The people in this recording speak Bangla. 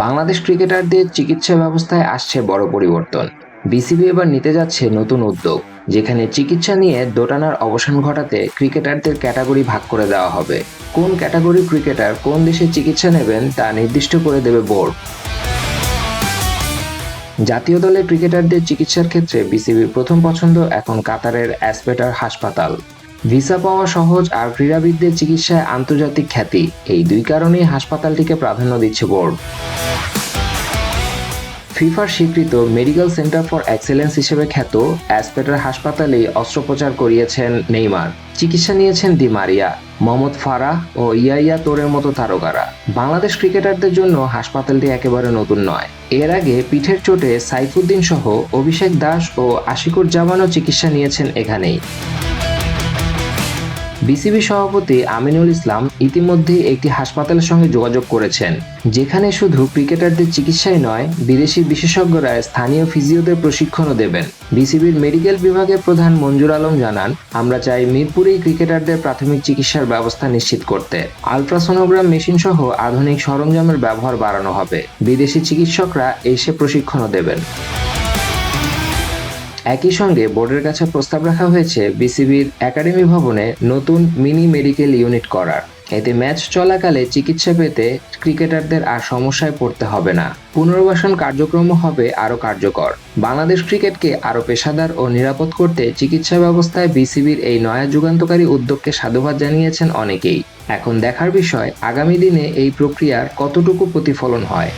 বাংলাদেশ ক্রিকেটারদের চিকিৎসা ব্যবস্থায় আসছে বড় পরিবর্তন। বিসিবি এবার নিতে যাচ্ছে নতুন উদ্যোগ, যেখানে চিকিৎসা নিয়ে দোটানার অবসান ঘটাতে ক্রিকেটারদের ক্যাটাগরি ভাগ করে দেওয়া হবে। কোন ক্যাটাগরি ক্রিকেটার কোন দেশে চিকিৎসা নেবেন তা নির্দিষ্ট করে দেবে বোর্ড। জাতীয় দলের ক্রিকেটারদের চিকিৎসার ক্ষেত্রে বিসিবির প্রথম পছন্দ এখন কাতারের অ্যাসপেটার হাসপাতাল। ভিসা পাওয়া সহজ আর ক্রীড়াবিদদের চিকিৎসায় আন্তর্জাতিক খ্যাতি। এই দুই কারণেই হাসপাতালটিকে প্রাধান্য দিচ্ছে বোর্ড। ফিফার স্বীকৃত মেডিকেল সেন্টার ফর এক্সেলেন্স হিসেবে খ্যাত অ্যাসপেটার হাসপাতালেই অস্ত্রোপচার করিয়েছেন নেইমার। চিকিৎসা নিয়েছেন দি মারিয়া, মোহাম্মদ ফারাহ ও ইয়াইয়া তোরের মতো তারকারা। বাংলাদেশ ক্রিকেটারদের জন্য হাসপাতালটি একেবারে নতুন নয়। এর আগে পিঠের চোটে সাইফুদ্দিন সহ অভিষেক দাস ও আশিকুর জামানও চিকিৎসা নিয়েছেন এখানেই। বিসিবি সভাপতি আমিনুল ইসলাম ইতিমধ্যেই একটি হাসপাতালের সঙ্গে যোগাযোগ করেছেন, যেখানে শুধু ক্রিকেটারদের চিকিৎসাই নয়, বিদেশি বিশেষজ্ঞরা স্থানীয় ফিজিওদের প্রশিক্ষণও দেবেন। বিসিবির মেডিকেল বিভাগের প্রধান মঞ্জুর আলম জানান, আমরা চাই মিরপুরেই ক্রিকেটারদের প্রাথমিক চিকিৎসার ব্যবস্থা নিশ্চিত করতে। আলট্রাসোনোগ্রাম মেশিন সহ আধুনিক সরঞ্জামের ব্যবহার বাড়ানো হবে। বিদেশি চিকিৎসকরা এসে প্রশিক্ষণও দেবেন। একই সঙ্গে বোর্ডের কাছে প্রস্তাব রাখা হয়েছে বিসিবির একাডেমি ভবনে নতুন মিনি মেডিকেল ইউনিট করার। এতে ম্যাচ চলাকালে চিকিৎসা পেতে ক্রিকেটারদের আর সমস্যায় পড়তে হবে না। পুনর্বাসন কার্যক্রমও হবে আরও কার্যকর। বাংলাদেশ ক্রিকেটকে আরও পেশাদার ও নিরাপদ করতে চিকিৎসা ব্যবস্থায় বিসিবির এই নয়া যুগান্তকারী উদ্যোগকে সাধুবাদ জানিয়েছেন অনেকেই। এখন দেখার বিষয়, আগামী দিনে এই প্রক্রিয়ার কতটুকু প্রতিফলন হয়?